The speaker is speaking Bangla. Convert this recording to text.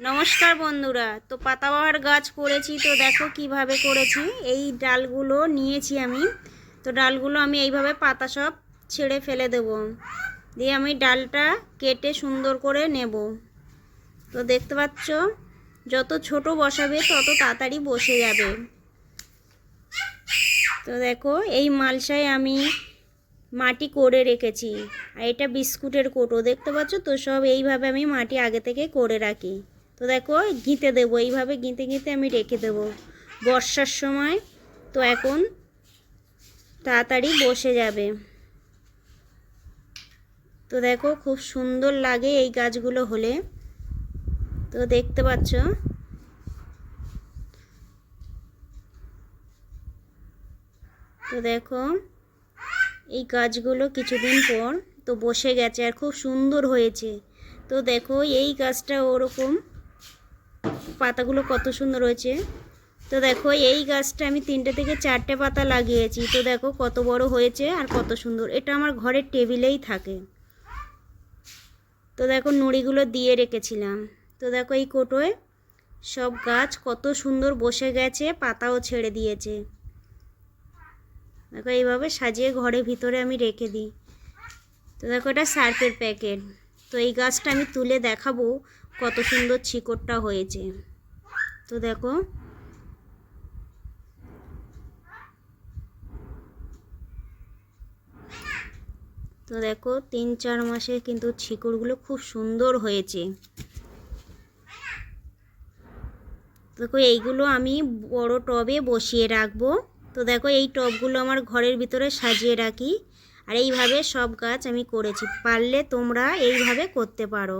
নমস্কার বন্ধুরা, তো পাতাবাহার গাছ করেছি, তো দেখো কীভাবে করেছি। এই ডালগুলো নিয়েছি আমি, তো ডালগুলো আমি এইভাবে পাতা সব ছেড়ে ফেলে দেব। দিয়ে আমি ডালটা কেটে সুন্দর করে নেব। তো দেখতে পাচ্ছ, যত ছোট বসাবে তত তাড়াতাড়ি বসে যাবে। তো দেখো, এই মালসায় আমি মাটি করে রেখেছি, আর এটা বিস্কুটের কোটো। দেখতে পাচ্ছ তো, সব এইভাবে আমি মাটি আগে থেকে করে রাখি। তো দেখো, গিঁতে দেবো। এইভাবে গিঁতে গিঁতে আমি রেখে দেবো। বর্ষার সময় তো এখন তাড়াতাড়ি বসে যাবে। তো দেখো, খুব সুন্দর লাগে এই গাছগুলো হলে। তো দেখতে পাচ্ছ? তো দেখো, এই গাছগুলো কিছুদিন পর তো বসে গেছে আর খুব সুন্দর হয়েছে। তো দেখো, এই গাছটা ওরকম পাতাগুলো কত সুন্দর হয়েছে। তো দেখো, এই গাছটা আমি তিনটে থেকে চারটে পাতা লাগিয়েছি। তো দেখো, কত বড় হয়েছে আর কত সুন্দর। এটা আমার ঘরের টেবিলেই থাকে। তো দেখো, নুড়িগুলো দিয়ে রেখেছিলাম। তো দেখো, এই কোটোয় সব গাছ কত সুন্দর বসে গেছে, পাতাও ছেড়ে দিয়েছে। দেখো, এইভাবে সাজিয়ে ঘরের ভিতরে আমি রেখে দিই। তো দেখো, এটা সার্ফের প্যাকেট। তো এই গাছটা আমি তুলে দেখাবো কত সুন্দর শিকড়টা হয়েছে। তো দেখো। তো দেখো, তিন চার মাসে কিন্তু শিকড়গুলো খুব সুন্দর হয়েছে। দেখো, এইগুলো আমি বড় টবে বসিয়ে রাখব। তো দেখো, এই টবগুলো আমার ঘরের ভিতরে সাজিয়ে রাখি। আর এইভাবে সব গাছ আমি করেছি। পারলে তোমরা এইভাবে করতে পারো।